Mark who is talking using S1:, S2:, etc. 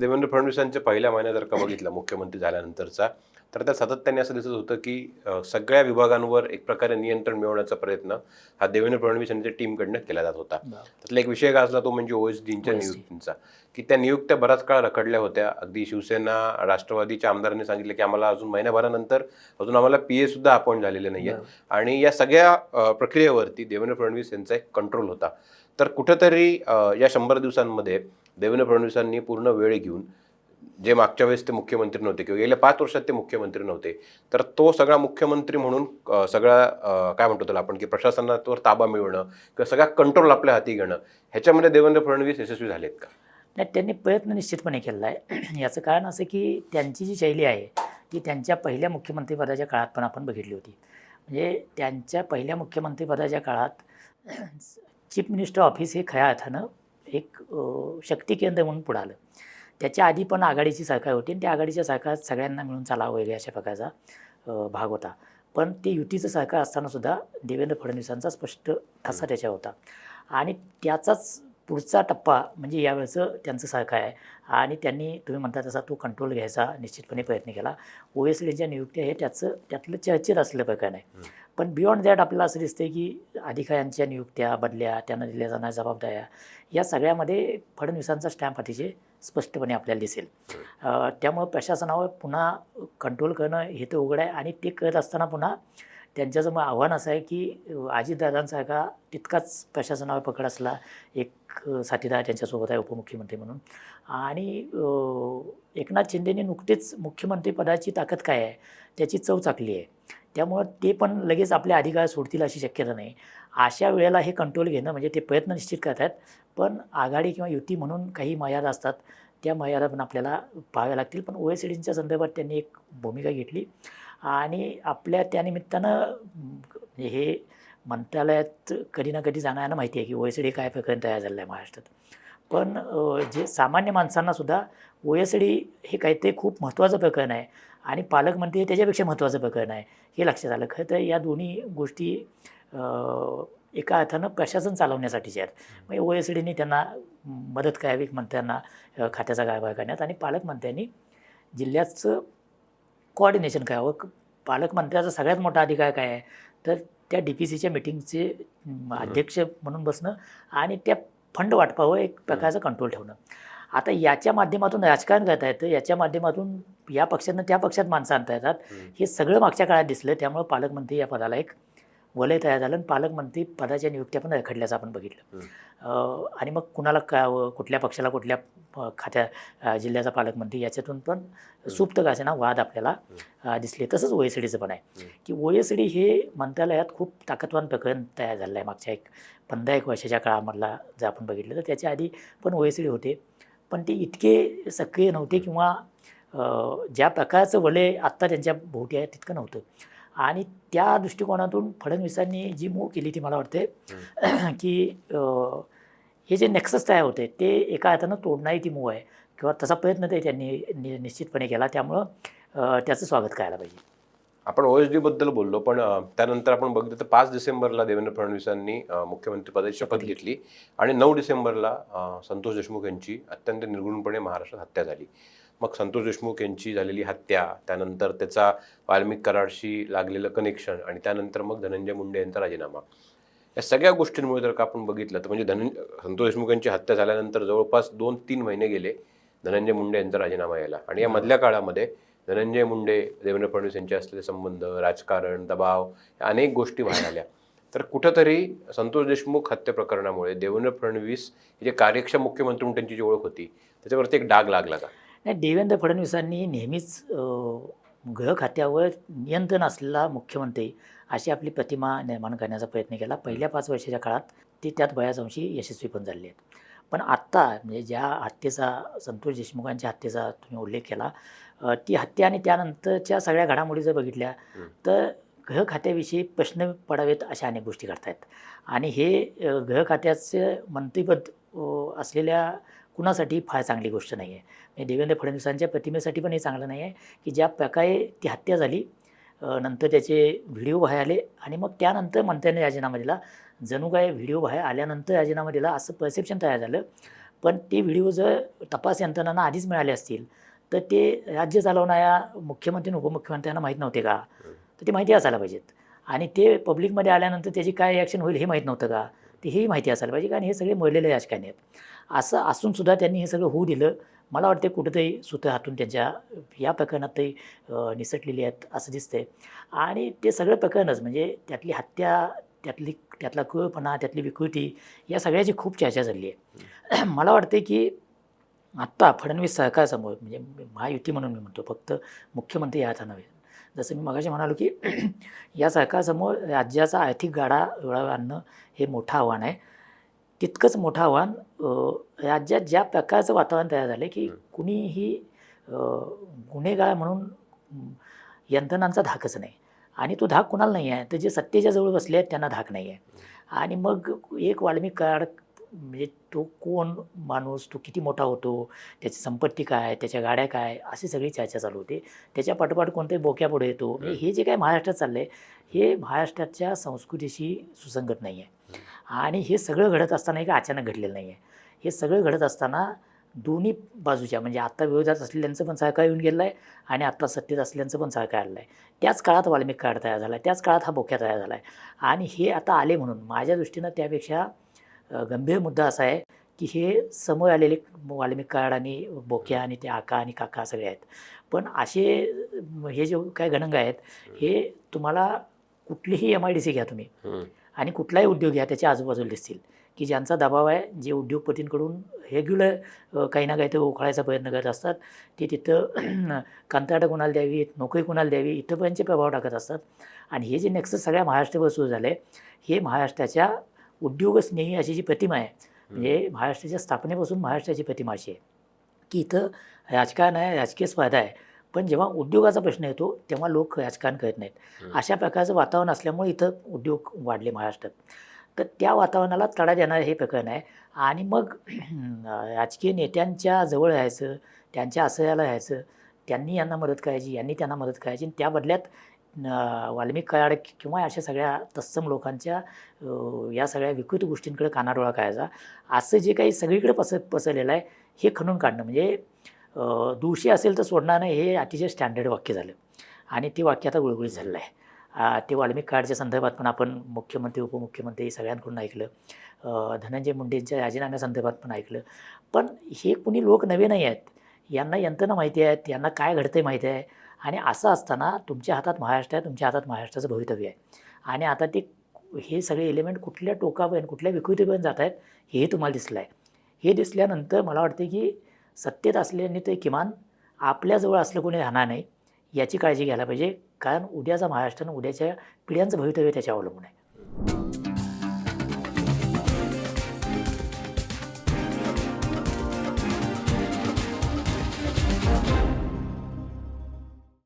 S1: देवेंद्र फडणवीसांच्या पहिल्या महिन्यात जर का बघितलं मुख्यमंत्री झाल्यानंतरचा तर त्या सातत्याने असं दिसत होतं की सगळ्या विभागांवर एक प्रकारे नियंत्रण मिळवण्याचा प्रयत्न हा देवेंद्र फडणवीस यांच्या टीमकडनं केला जात होता. त्यातला एक विषय गाजला तो म्हणजे ओएसडींच्या. नियुक्तींचा की त्या नियुक्त्या बराच काळ रखडल्या होत्या. अगदी शिवसेना राष्ट्रवादीच्या आमदारांनी सांगितलं की आम्हाला अजून महिन्याभरानंतर अजून आम्हाला पी ए सुद्धा अपॉइंट झालेले नाहीये. आणि या सगळ्या प्रक्रियेवरती देवेंद्र फडणवीस यांचा एक कंट्रोल होता. तर कुठंतरी या शंभर दिवसांमध्ये देवेंद्र फडणवीसांनी पूर्ण वेळ घेऊन जे मागच्या वेळेस ते मुख्यमंत्री नव्हते किंवा गेल्या पाच वर्षात ते मुख्यमंत्री नव्हते तर तो सगळा मुख्यमंत्री म्हणून सगळा काय म्हणतो त्याला आपण की प्रशासनावर ताबा मिळवणं किंवा सगळा कंट्रोल आपल्या हाती घेणं ह्याच्यामध्ये देवेंद्र फडणवीस यशस्वी झालेत का?
S2: नाही त्यांनी प्रयत्न निश्चितपणे केलेला आहे. याचं कारण असं की त्यांची जी शैली आहे ती त्यांच्या पहिल्या मुख्यमंत्रीपदाच्या काळात पण आपण बघितली होती. म्हणजे त्यांच्या पहिल्या मुख्यमंत्रीपदाच्या काळात चीफ मिनिस्टर ऑफिस हे खऱ्या अर्थानं एक शक्ती केंद्र म्हणून पुढं आलं. त्याच्या आधी पण आघाडीची सरकार होती आणि त्या आघाडीच्या सरकारात सगळ्यांना मिळून चालावं वगैरे अशा प्रकारचा भाग होता. पण ते युतीचं सरकार असतानासुद्धा देवेंद्र फडणवीसांचा स्पष्ट ठसा त्याच्यावर होता. आणि त्याचाच पुढचा टप्पा म्हणजे यावेळेचं त्यांचं सरकार आहे. आणि त्यांनी तुम्ही म्हणता तसा तो कंट्रोल घ्यायचा निश्चितपणे प्रयत्न केला. ओ एस डीच्या नियुक्त्या हे त्याचं त्यातलं चर्चेत असलं प्रकार नाही. पण बियॉन्ड दॅट आपल्याला असं दिसतंय की अधिकाऱ्यांच्या नियुक्त्या बदल्या त्यांना दिल्या जाणाऱ्या जबाबदाऱ्या या सगळ्यामध्ये फडणवीसांचा स्टॅम्प अतिशय स्पष्टपणे आपल्याला दिसेल. त्यामुळं प्रशासनावर पुन्हा कंट्रोल करणं हे तर उघड आहे. आणि ते करत असताना पुन्हा त्यांच्यासमोर आव्हान असं आहे की आजीदादांसारखा तितकाच प्रशासनावर पकड असला एक साथीदार त्यांच्यासोबत आहे उपमुख्यमंत्री म्हणून. आणि एकनाथ शिंदेने नुकतेच मुख्यमंत्रीपदाची ताकद काय आहे त्याची चव चाकली आहे. त्यामुळं ते पण लगेच आपले अधिकार सोडतील अशी शक्यता नाही. अशा वेळेला हे कंट्रोल घेणं म्हणजे ते प्रयत्न निश्चित करतात पण आघाडी किंवा युती म्हणून काही मर्यादा असतात त्या मर्यादा पण आपल्याला पाहाव्या लागतील. पण ओ एस संदर्भात त्यांनी एक भूमिका घेतली. आणि आपल्या त्यानिमित्तानं म्हणजे हे मंत्रालयात कधी ना कधी जाणाऱ्यांना माहिती आहे की ओ एस डी काय प्रकरण तयार झालेलं आहे महाराष्ट्रात. पण जे सामान्य माणसांनासुद्धा ओ एस डी हे काहीतरी खूप महत्त्वाचं प्रकरण आहे आणि पालकमंत्री हे त्याच्यापेक्षा महत्त्वाचं प्रकरण आहे हे लक्षात आलं. खरं तर या दोन्ही गोष्टी एका अर्थानं प्रशासन चालवण्यासाठीचे आहेत. म्हणजे ओ एस डीने त्यांना मदत करावी मंत्र्यांना खात्याचा कारभार करण्यात आणि पालकमंत्र्यांनी जिल्ह्याचं कोऑर्डिनेशन करावं. क- पालकमंत्र्याचा सगळ्यात मोठा अधिकार काय आहे? तर त्या डी पी सीच्या मिटिंगचे अध्यक्ष म्हणून बसणं आणि त्या फंड वाटपावर एक प्रकारचा कंट्रोल ठेवणं. आता याच्या माध्यमातून राजकारण करता येतं याच्या माध्यमातून या पक्षानं त्या पक्षात माणसं आणता येतात. हे सगळं मागच्या काळात दिसलं त्यामुळं पालकमंत्री या पदाला एक वलय तयार झालं आणि पालकमंत्री पदाच्या नियुक्त्या पण रखडल्याचं आपण बघितलं. आणि मग कुणाला कळावं कुठल्या पक्षाला कुठल्या खात्या जिल्ह्याचा पालकमंत्री याच्यातून पण सुप्त का ना वाद आपल्याला दिसले. तसंच ओ एस डीचं पण आहे. की ओ एस डी हे मंत्रालयात खूप ताकदवान प्रकरण तयार झालेलं आहे. मागच्या एक पंधरा एक वर्षाच्या काळामधला जर आपण बघितलं तर त्याच्या आधी पण ओ एस डी होते. पण ते इतके सक्रिय नव्हते किंवा ज्या प्रकारचं वलय आत्ता त्यांच्या भोवती आहे तितकं नव्हतं. आणि त्या दृष्टिकोनातून फडणवीसांनी जी मूव केली ती मला वाटते की हे जे नेक्सस तयार होते ते एका हातानं तोडणारी ती मूव आहे. किंवा तसा प्रयत्न ते त्यांनी नि निश्चितपणे केला. त्यामुळं त्याचं स्वागत करायला पाहिजे.
S1: आपण ओएसडी बद्दल बोललो पण त्यानंतर आपण बघितलं तर पाच डिसेंबरला देवेंद्र फडणवीसांनी मुख्यमंत्रीपदाची शपथ घेतली. आणि नऊ डिसेंबरला संतोष देशमुख यांची अत्यंत निर्गुणपणे महाराष्ट्रात हत्या झाली. मग संतोष देशमुख यांची झालेली हत्या त्यानंतर त्याचा वाल्मिक करारशी लागलेलं कनेक्शन आणि त्यानंतर मग धनंजय मुंडे यांचा राजीनामा. या सगळ्या गोष्टींमुळे जर का आपण बघितलं तर म्हणजे धनंजय संतोष देशमुख यांची हत्या झाल्यानंतर जवळपास दोन तीन महिने गेले धनंजय मुंडे यांचा राजीनामा यायला. आणि या मधल्या काळामध्ये धनंजय मुंडे देवेंद्र फडणवीस यांचे असलेले संबंध राजकारण दबाव या अनेक गोष्टी बाहेर आल्या. तर कुठंतरी संतोष देशमुख हत्या प्रकरणामुळे देवेंद्र फडणवीस हे जे कार्यक्षम मुख्यमंत्री म्हणून त्यांची जी ओळख होती त्याच्यावरती एक डाग लागला का?
S2: नाही देवेंद्र फडणवीसांनी नेहमीच अं, गृह खात्यावर नियंत्रण असलेला मुख्यमंत्री अशी आपली प्रतिमा निर्माण करण्याचा प्रयत्न केला. पहिल्या पाच वर्षाच्या काळात ते त्यात बऱ्याच अंशी यशस्वी पण झाले आहेत. पण आत्ता म्हणजे ज्या हत्येचा संतोष देशमुखांच्या हत्येचा तुम्ही उल्लेख केला ती हत्या आणि त्यानंतरच्या सगळ्या घडामोडी जर बघितल्या. तर गृह खात्याविषयी प्रश्न पडावेत अशा अनेक गोष्टी करतायत आणि हे गृह खात्याचं मंत्रीपद असलेल्या कुणासाठी फार चांगली गोष्ट नाही आहे म्हणजे देवेंद्र फडणवीसांच्या प्रतिमेसाठी पण हे चांगलं नाही आहे की ज्या प्रकारे ती हत्या झाली नंतर त्याचे व्हिडिओ बाहेर आले आणि मग त्यानंतर मंत्र्यांनी राजीनामा दिला. जणू काय व्हिडिओ बाहेर आल्यानंतर राजीनामा दिला असं परसेप्शन तयार झालं. पण ते व्हिडिओ जर तपास यंत्रणांना आधीच मिळाले असतील तर ते राज्य चालवणाऱ्या मुख्यमंत्री आणि उपमुख्यमंत्र्यांना माहीत नव्हते का? तर ते माहिती असायला पाहिजेत. आणि ते पब्लिकमध्ये आल्यानंतर त्याची काय रिॲक्शन होईल हे माहीत नव्हतं का? ती ही माहिती असायला पाहिजे कारण हे सगळे मरलेले राजकारणी आहेत. असं असूनसुद्धा त्यांनी हे सगळं होऊ दिलं. मला वाटते कुठंतरी सुतं हातून त्यांच्या या प्रकरणात ते निसटलेली आहेत असं दिसतंय. आणि ते सगळं प्रकरणच म्हणजे त्यातली हत्या त्यातली त्यातला क्रूरपणा त्यातली विकृती या सगळ्याची खूप चर्चा झाली आहे. मला वाटते की आत्ता फडणवीस सरकारसमोर म्हणजे महायुती म्हणून मी म्हणतो फक्त मुख्यमंत्री या नव्हे जसं मी मगाशी म्हणालो की या सरकारसमोर राज्याचा आर्थिक गाडा रुळावर आणणं हे मोठं आव्हान आहे. तितकंच मोठं आव्हान राज्यात ज्या प्रकारचं वातावरण तयार झालं की कुणीही गुन्हेगार म्हणून यंत्रणांचा धाकच नाही. आणि तो धाक कुणाला नाही आहे? तर जे सत्तेच्या जवळ बसले आहेत त्यांना धाक नाही आहे. आणि मग एक वाल्मिक कराड म्हणजे तो कोण माणूस तो किती मोठा होतो त्याची संपत्ती काय त्याच्या गाड्या काय अशी सगळी चर्चा चालू होती. त्याच्या पाठोपाठ कोणतरी बोक्या पुढे येतो. म्हणजे हे जे काय महाराष्ट्रात चाललं आहे हे महाराष्ट्राच्या संस्कृतीशी सुसंगत नाही आहे आणि हे सगळं घडत असताना एक अचानक घडलेलं नाही आहे हे सगळं घडत असताना दोन्ही बाजूच्या म्हणजे आत्ता विरोधात असलेल्यांचं पण सहकार येऊन गेलं आहे आणि आत्ता सत्तेत असलेल्यांचं पण सहकार आलेलं आहे त्याच काळात वाल्मिक काळ तयार झाला आहे त्याच काळात हा बोक्या तयार झाला आहे आणि हे आता आले म्हणून माझ्या दृष्टीनं त्यापेक्षा गंभीर मुद्दा असा आहे की हे समोर आलेले वाल्मिक काळ आणि बोक्या आणि ते आका आणि काका सगळे आहेत. पण असे हे जे काय गणंग आहेत हे तुम्हाला कुठलीही एम आय डी सी घ्या तुम्ही. आणि कुठलाही उद्योग घ्या त्याच्या आजूबाजूला दिसतील. की ज्यांचा दबाव आहे जे उद्योगपतींकडून रेग्युलर काही ना काहीतरी उखळायचा प्रयत्न करत असतात ते तिथं कंत्राटं कोणाला द्यावी नोकरी कोणाला द्यावी इथंपर्यंतचे प्रभाव टाकत असतात. आणि हे जे नेक्सस सगळ्या महाराष्ट्रावर सुरू झालं आहे हे महाराष्ट्राच्या उद्योगस्नेही अशी जी प्रतिमा आहे म्हणजे महाराष्ट्राच्या स्थापनेपासून महाराष्ट्राची प्रतिमा अशी आहे. की इथं राजकारण आहे राजकीय स्पर्धा आहे पण जेव्हा उद्योगाचा प्रश्न येतो तेव्हा लोक राजकारण करत नाहीत. अशा प्रकारचं वातावरण असल्यामुळे इथं उद्योग वाढले महाराष्ट्रात. तर त्या वातावरणाला तडा देणारं हे प्रकरण आहे. आणि मग राजकीय नेत्यांच्या जवळ राहायचं त्यांच्या आश्रयाला राहायचं त्यांनी यांना मदत करायची यांनी त्यांना मदत करायची आणि त्या बदल्यात वाल्मिक काळ किंवा अशा सगळ्या तत्सम लोकांच्या या सगळ्या विकृत गोष्टींकडे कानाडोळा करायचा असं जे काही सगळीकडे पस पसरलेलं आहे हे खणून काढणं. म्हणजे दोषी असेल तर सोडणार नाही हे अतिशय स्टँडर्ड वाक्य झालं. आणि ते वाक्य आता गुळगुळीत झालेलं आहे. ते वाल्मिक कार्डच्या संदर्भात पण आपण मुख्यमंत्री उपमुख्यमंत्री सगळ्यांकडून ऐकलं. धनंजय मुंडेंच्या राजीनाम्यासंदर्भात पण ऐकलं. पण हे कुणी लोक नवे नाही आहेत. यांना यंत्रणा माहिती आहेत यांना काय घडतं आहे माहिती आहे? आणि असं असताना तुमच्या हातात महाराष्ट्र आहे तुमच्या हातात महाराष्ट्राचं भवितव्य आहे. आणि आता ते हे सगळे एलिमेंट कुठल्या टोकापर्यंत कुठल्या विकृतीपर्यंत जात आहेत हेही तुम्हाला दिसलं आहे हे दिसल्यानंतर मला वाटते की सत्तेत असल्याने ते किमान आपल्याजवळ असलं कोणी राहणार नाही याची काळजी घ्यायला पाहिजे. कारण उद्याचा महाराष्ट्र आणि उद्याच्या पिढ्यांचं भवितव्य त्याच्यावर अवलंबून आहे.